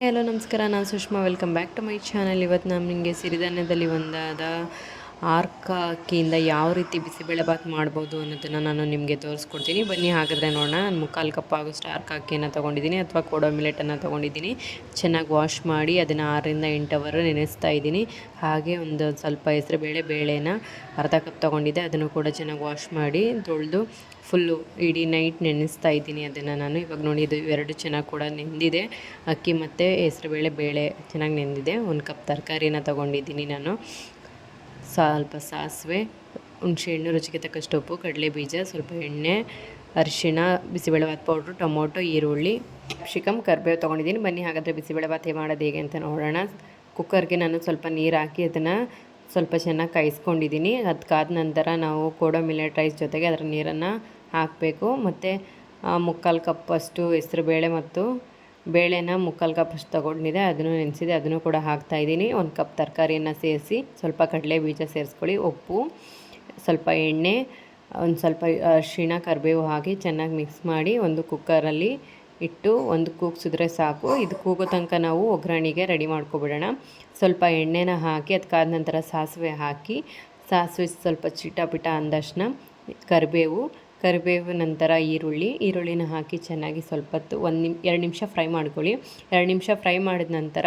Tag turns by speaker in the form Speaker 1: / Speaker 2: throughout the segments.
Speaker 1: Hello ನಮಸ್ಕಾರ. ನಾನು Sushma. Welcome back to my channel ಇವತ್ತು ನಾನು ನಿಮಗೆ ಸಿರಿಧಾನ್ಯದಲ್ಲಿ ಒಂದಾದ ಆರ್ಕ ಅಕ್ಕಿಯಿಂದ ಯಾವ ರೀತಿ ಬಿಸಿಬೇಳೆಬಾತ್ ಮಾಡ್ಬೋದು ಅನ್ನೋದನ್ನು ನಾನು ನಿಮಗೆ ತೋರಿಸ್ಕೊಡ್ತೀನಿ. ಬನ್ನಿ ಹಾಗಾದರೆ ನೋಡೋಣ. ನಾನು ಮುಕ್ಕಾಲು ಕಪ್ ಆಗೋಷ್ಟು ಆರ್ಕ್ ಅಕ್ಕಿಯನ್ನು ತೊಗೊಂಡಿದ್ದೀನಿ ಅಥವಾ ಕೋಡೋ ಮಿಲೆಟನ್ನು ತೊಗೊಂಡಿದ್ದೀನಿ. ಚೆನ್ನಾಗಿ ವಾಶ್ ಮಾಡಿ ಅದನ್ನು ಆರರಿಂದ ಎಂಟು ಅವರು ನೆನೆಸ್ತಾ ಇದ್ದೀನಿ. ಹಾಗೆ ಒಂದು ಸ್ವಲ್ಪ ಹೆಸರುಬೇಳೆ ಬೇಳೆನ ಅರ್ಧ ಕಪ್ ತೊಗೊಂಡಿದ್ದೆ. ಅದನ್ನು ಕೂಡ ಚೆನ್ನಾಗಿ ವಾಶ್ ಮಾಡಿ ತೊಳೆದು ಫುಲ್ಲು ಇಡೀ ನೈಟ್ ನೆನೆಸ್ತಾ ಇದ್ದೀನಿ ಅದನ್ನು ನಾನು. ಇವಾಗ ನೋಡಿ, ಇದು ಎರಡು ಚೆನ್ನಾಗಿ ಕೂಡ ನೆಂದಿದೆ. ಅಕ್ಕಿ ಮತ್ತು ಹೆಸರುಬೇಳೆ ಬೇಳೆ ಚೆನ್ನಾಗಿ ನೆಂದಿದೆ. ಒಂದು ಕಪ್ ತರಕಾರಿನ ತೊಗೊಂಡಿದ್ದೀನಿ ನಾನು. ಸ್ವಲ್ಪ ಸಾಸಿವೆ, ಹುಣಸೆಹಣ್ಣು, ರುಚಿಗೆ ತಕ್ಕಷ್ಟು ಉಪ್ಪು, ಕಡಲೆ ಬೀಜ, ಸ್ವಲ್ಪ ಎಣ್ಣೆ, ಅರಿಶಿಣ, ಬಿಸಿಬೇಳೆಭಾತ್ ಪೌಡ್ರು, ಟೊಮೊಟೊ, ಈರುಳ್ಳಿ, ಶಿಕಮ್, ಕರಿಬೇವು ತೊಗೊಂಡಿದ್ದೀನಿ. ಬನ್ನಿ, ಹಾಗಾದರೆ ಬಿಸಿಬೇಳೆಭಾತ್ ಮಾಡೋದು ಹೇಗೆ ಅಂತ ನೋಡೋಣ. ಕುಕ್ಕರ್ಗೆ ನಾನು ಸ್ವಲ್ಪ ನೀರು ಹಾಕಿ ಅದನ್ನು ಸ್ವಲ್ಪ ಚೆನ್ನಾಗಿ ಕಾಯಿಸ್ಕೊಂಡಿದ್ದೀನಿ. ಅದಕ್ಕಾದ ನಂತರ ನಾವು ಕೋಡೋ ಮಿಲೆಟ್ ರೈಸ್ ಜೊತೆಗೆ ಅದರ ನೀರನ್ನು ಹಾಕಬೇಕು. ಮತ್ತು ಮುಕ್ಕಾಲು ಕಪ್ಪಷ್ಟು ಹೆಸರುಬೇಳೆ ಮತ್ತು ಬೇಳೆನ ಮುಕ್ಕಾಲು ಕಪ್ ಅಷ್ಟು ತೊಗೊಂಡಿದೆ, ಅದನ್ನು ನೆನೆಸಿದೆ, ಅದನ್ನು ಕೂಡ ಹಾಕ್ತಾಯಿದ್ದೀನಿ ಒಂದು ಕಪ್ ತರಕಾರಿಯನ್ನು ಸೇರಿಸಿ ಸ್ವಲ್ಪ ಕಡಲೆ ಬೀಜ ಸೇರಿಸ್ಕೊಳ್ಳಿ, ಉಪ್ಪು, ಸ್ವಲ್ಪ ಎಣ್ಣೆ, ಒಂದು ಸ್ವಲ್ಪ ಅರಿಶಿಣ ಕರಿಬೇವು ಹಾಕಿ ಚೆನ್ನಾಗಿ ಮಿಕ್ಸ್ ಮಾಡಿ ಒಂದು ಕುಕ್ಕರಲ್ಲಿ ಇಟ್ಟು ಒಂದು ಕೂಗ್ಸಿದ್ರೆ ಸಾಕು. ಇದು ಕೂಗೋ ತನಕ ನಾವು ಒಗ್ಗರಣೆಗೆ ರೆಡಿ ಮಾಡ್ಕೊಬಿಡೋಣ. ಸ್ವಲ್ಪ ಎಣ್ಣೆನ ಹಾಕಿ ಅದಕ್ಕಾದ ನಂತರ ಸಾಸಿವೆ ಹಾಕಿ, ಸಾಸಿವೆ ಸ್ವಲ್ಪ ಚಿಟ ಅಂದಷ್ಟು ಕರಿಬೇವು ಕರಿಬೇವು, ನಂತರ ಈರುಳ್ಳಿ. ಈರುಳ್ಳಿನ ಹಾಕಿ ಚೆನ್ನಾಗಿ ಸ್ವಲ್ಪ ಹೊತ್ತು ಒಂದು ನಿಮ್, ಎರಡು ನಿಮಿಷ ಫ್ರೈ ಮಾಡ್ಕೊಳ್ಳಿ. ಎರಡು ನಿಮಿಷ ಫ್ರೈ ಮಾಡಿದ ನಂತರ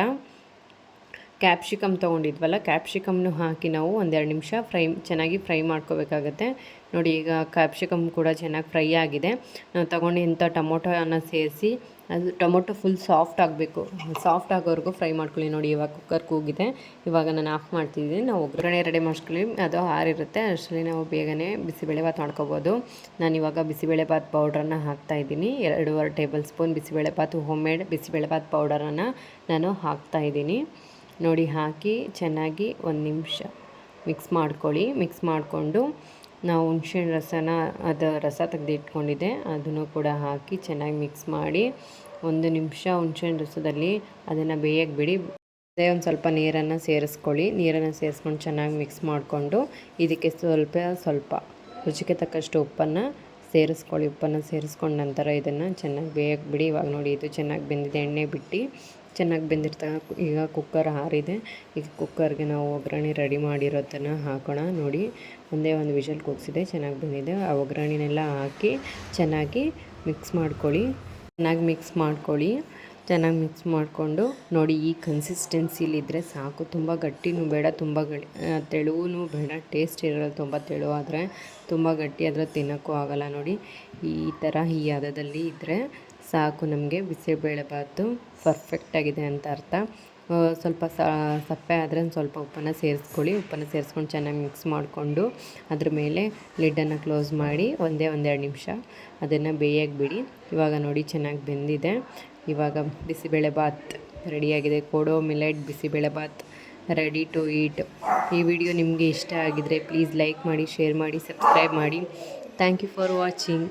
Speaker 1: ಕ್ಯಾಪ್ಸಿಕಮ್ ತೊಗೊಂಡಿದ್ವಲ್ಲ, ಕ್ಯಾಪ್ಸಿಕಮ್ನು ಹಾಕಿ ನಾವು ಒಂದೆರಡು ನಿಮಿಷ ಫ್ರೈ, ಚೆನ್ನಾಗಿ ಫ್ರೈ ಮಾಡ್ಕೋಬೇಕಾಗತ್ತೆ. ನೋಡಿ, ಈಗ ಕ್ಯಾಪ್ಸಿಕಮ್ ಕೂಡ ಚೆನ್ನಾಗಿ ಫ್ರೈ ಆಗಿದೆ. ನಾವು ತೊಗೊಂಡು ಇಂಥ ಟೊಮೊಟೊನ ಸೇರಿಸಿ, ಅದು ಟೊಮೊಟೊ ಫುಲ್ ಸಾಫ್ಟ್ ಆಗಬೇಕು. ಸಾಫ್ಟ್ ಆಗೋವರೆಗೂ ಫ್ರೈ ಮಾಡ್ಕೊಳ್ಳಿ. ನೋಡಿ, ಇವಾಗ ಕುಕ್ಕರ್ ಕೂಗಿದೆ. ಇವಾಗ ನಾನು ಆಫ್ ಮಾಡ್ತಿದ್ದೀನಿ. ನಾವು ಒಗ್ಗರಣೆ ರೆಡಿ ಮಾಡ್ಕೊಳ್ಳಿ ಅದು ಹಾರಿರುತ್ತೆ ಅಷ್ಟರಲ್ಲಿ ನಾವು ಬೇಗನೆ ಬಿಸಿಬೇಳೆಭಾತ್ ಮಾಡ್ಕೋಬೋದು. ನಾನು ಇವಾಗ ಬಿಸಿಬೇಳೆಭಾತ್ ಪೌಡ್ರನ್ನು ಹಾಕ್ತಾಯಿದ್ದೀನಿ ಎರಡೂವರೆ tablespoon bisibelebath homemade bisibelebath ಪೌಡರನ್ನು ನಾನು ಹಾಕ್ತಾಯಿದ್ದೀನಿ ನೋಡಿ ಹಾಕಿ ಚೆನ್ನಾಗಿ ಒಂದು ನಿಮಿಷ ಮಿಕ್ಸ್ ಮಾಡ್ಕೊಳ್ಳಿ. ಮಿಕ್ಸ್ ಮಾಡಿಕೊಂಡು ನಾವು ಹುಣ್ಸೆಹಣ್ಣು ರಸನ, ಅದು ರಸ ತೆಗೆದಿಟ್ಕೊಂಡಿದ್ದೆ ಅದನ್ನು ಕೂಡ ಹಾಕಿ ಚೆನ್ನಾಗಿ ಮಿಕ್ಸ್ ಮಾಡಿ ಒಂದು ನಿಮಿಷ ಹುಣ್ಸೆಹಣ್ಣು ರಸದಲ್ಲಿ ಅದನ್ನು ಬೇಯಕ್ಕೆ ಬಿಡಿ. ಅದೇ ಒಂದು ಸ್ವಲ್ಪ ನೀರನ್ನು ಸೇರಿಸ್ಕೊಳ್ಳಿ. ನೀರನ್ನು ಸೇರಿಸ್ಕೊಂಡು ಚೆನ್ನಾಗಿ ಮಿಕ್ಸ್ ಮಾಡಿಕೊಂಡು ಇದಕ್ಕೆ ಸ್ವಲ್ಪ ಸ್ವಲ್ಪ ರುಚಿಗೆ ತಕ್ಕಷ್ಟು ಉಪ್ಪನ್ನು ಸೇರಿಸ್ಕೊಳ್ಳಿ, ಉಪ್ಪನ್ನು ಸೇರಿಸ್ಕೊಂಡ ನಂತರ ಇದನ್ನು ಚೆನ್ನಾಗಿ ಬೇಯಕ್ಕೆ ಬಿಡಿ. ಇವಾಗ ನೋಡಿ ಇದು ಚೆನ್ನಾಗಿ ಬೆಂದಿದೆ. ಎಣ್ಣೆ ಬಿಟ್ಟು ಚೆನ್ನಾಗಿ ಬೆಂದಿರ್ತಾ ಈಗ ಕುಕ್ಕರ್ ಹಾರಿದೆ ಈಗ ಕುಕ್ಕರ್ಗೆ ನಾವು ಒಗ್ಗರಣೆ ರೆಡಿ ಮಾಡಿರೋದನ್ನು ಹಾಕೋಣ. ನೋಡಿ, ಒಂದೇ ಒಂದು ವಿಷಲ್ ಕೂಗಿಸಿದೆ. ಚೆನ್ನಾಗಿ ಬಂದಿದೆ. ಆ ಒಗ್ಗರಣೆನೆಲ್ಲ ಹಾಕಿ ಚೆನ್ನಾಗಿ ಮಿಕ್ಸ್ ಮಾಡ್ಕೊಳ್ಳಿ. ಚೆನ್ನಾಗಿ ಮಿಕ್ಸ್ ಮಾಡ್ಕೊಳ್ಳಿ. ಚೆನ್ನಾಗಿ ಮಿಕ್ಸ್ ಮಾಡಿಕೊಂಡು ನೋಡಿ ಈ ಕನ್ಸಿಸ್ಟೆನ್ಸಿಲಿದ್ದರೆ ಸಾಕು. ತುಂಬ ಗಟ್ಟಿನೂ ಬೇಡ, ತುಂಬ ಗಡಿ ತೆಳುವೂ ಬೇಡ. ಟೇಸ್ಟ್ ಇರೋಲ್ಲ ತುಂಬ ತೆಳುವಾದರೆ ತುಂಬ ಗಟ್ಟಿ ಆದರೆ ತಿನ್ನೋಕ್ಕೂ ಆಗೋಲ್ಲ ನೋಡಿ. ಈ ಥರ ಈ ಹದದಲ್ಲಿ ಇದ್ದರೆ ಸಾಕು ನಮಗೆ. ಬಿಸಿಬೇಳೆಬಾತು ಪರ್ಫೆಕ್ಟಾಗಿದೆ ಅಂತ ಅರ್ಥ. ಸ್ವಲ್ಪ ಸಪ್ಪೆ ಆದರೆ ಸ್ವಲ್ಪ ಉಪ್ಪನ್ನು ಸೇರಿಸ್ಕೊಳ್ಳಿ. ಉಪ್ಪನ್ನು ಸೇರಿಸ್ಕೊಂಡು ಚೆನ್ನಾಗಿ ಮಿಕ್ಸ್ ಮಾಡಿಕೊಂಡು ಅದ್ರ ಮೇಲೆ ಲಿಡ್ಡನ್ನು ಕ್ಲೋಸ್ ಮಾಡಿ ಒಂದೇ ಒಂದೆರಡು ನಿಮಿಷ ಅದನ್ನು ಬೇಯಕ್ಕೆ ಬಿಡಿ. ಇವಾಗ ನೋಡಿ ಚೆನ್ನಾಗಿ ಬೆಂದಿದೆ. ಇವಾಗ ಬಿಸಿಬೇಳೆಭಾತ್ ರೆಡಿಯಾಗಿದೆ kodo millet bisi bele bath ready to eat ಈ ವಿಡಿಯೋ ನಿಮಗೆ ಇಷ್ಟ ಆಗಿದರೆ ಪ್ಲೀಸ್ ಲೈಕ್ ಮಾಡಿ ಶೇರ್ ಮಾಡಿ ಸಬ್ಸ್ಕ್ರೈಬ್ ಮಾಡಿ. Thank you for watching